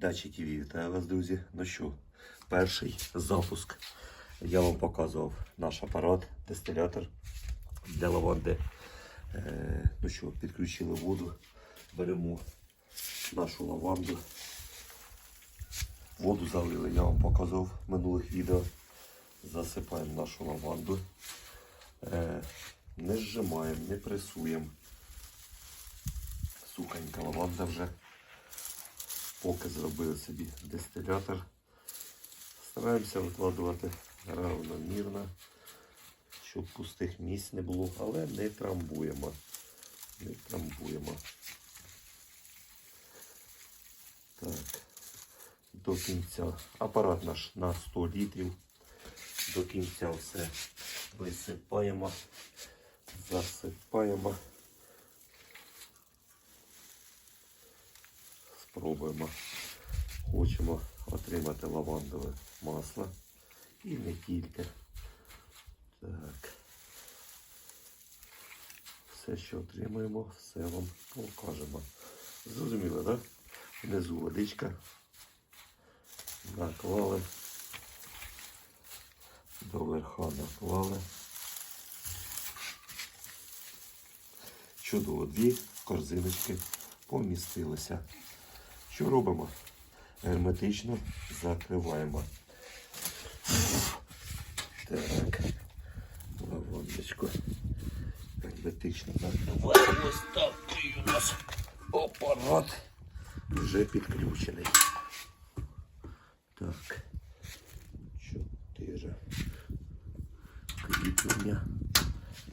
Дачі ТВ, вітаю вас, друзі. Ну що, перший запуск. Я вам показував наш апарат, дистилятор для лаванди. Е, ну що, підключили воду, беремо нашу лаванду. Воду залили, я вам показував в минулих відео. Засипаємо нашу лаванду. Е, не зжимаємо, не пресуємо. Сухенька лаванда вже. Поки зробили собі дистилятор. Стараємося викладувати равномірно, щоб пустих місць не було, але не трамбуємо. Не трамбуємо. Так, до кінця. Апарат наш на 100 літрів. До кінця все висипаємо, засипаємо. Спробуємо. Хочемо отримати лавандове масло. І не тільки. Так. Все, що отримуємо, все вам покажемо. Зрозуміло, так? Внизу водичка. Наклали. До верха наклали. Чудово, дві корзиночки помістилися. Що робимо? Герметично закриваємо. Так, лавандочку. Герметично закриваємо. Ось такий у нас апарат вже підключений. Так, чотири кріплення.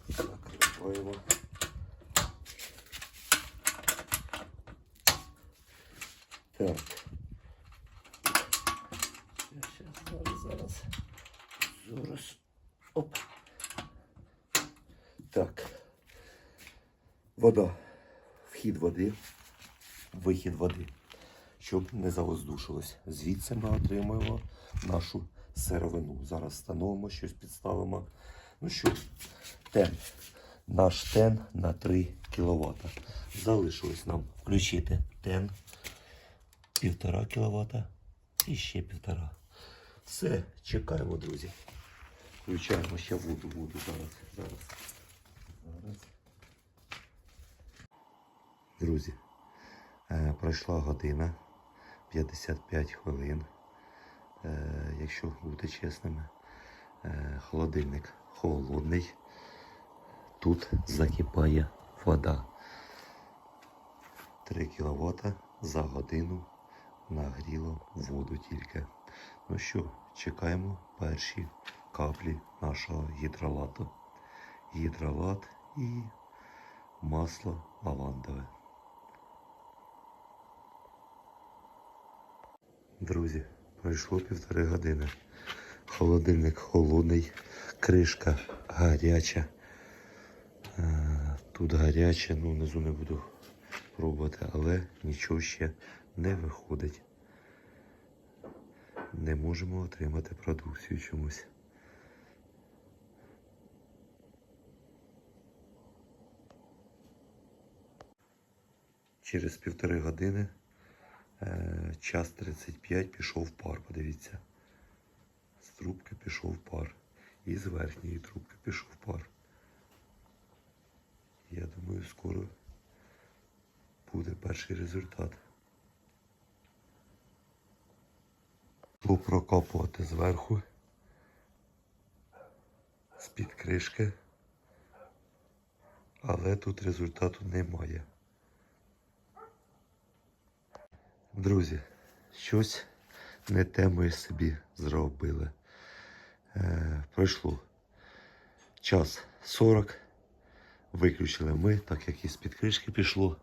Закриваємо. Так. Зараз, зараз, зараз. Оп. Так. Вода. Вхід води, вихід води. Щоб не завоздушилось. Звідси ми отримуємо нашу сировину. Зараз встановимо щось, підставимо. Ну що, тен. Наш тен на 3 кВт. Залишилось нам включити тен півтора кіловата і ще півтора. Все, чекаємо, друзі. Включаємо ще воду, воду зараз. Зараз. Зараз. Друзі, е, пройшла година 55 хвилин. Е, якщо бути чесними, е, холодильник холодний. Тут закипає вода. 3 кВт за годину нагріло воду тільки. Ну що, чекаємо перші каплі нашого гідролату. Гідролат і масло лавандове. Друзі, пройшло півтори години. Холодильник холодний, кришка гаряча. Е, Тут гаряче, ну внизу не буду пробувати, але нічого ще не виходить. Не можемо отримати продукцію чомусь. Через півтори години е, час 35 пішов пар, подивіться. З трубки пішов пар. І з верхньої трубки пішов пар. Я думаю, скоро буде перший результат. Прокопувати зверху з-під кришки, але тут результату немає. Друзі, щось не те ми собі зробили. Е, пройшло час 40. Виключили ми, так як із під кришки пішло.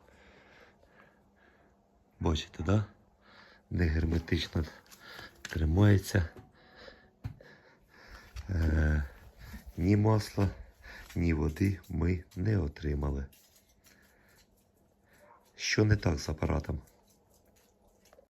Бачите, да? Не герметично тримається. Е, ні масла, ні води ми не отримали. Що не так з апаратом?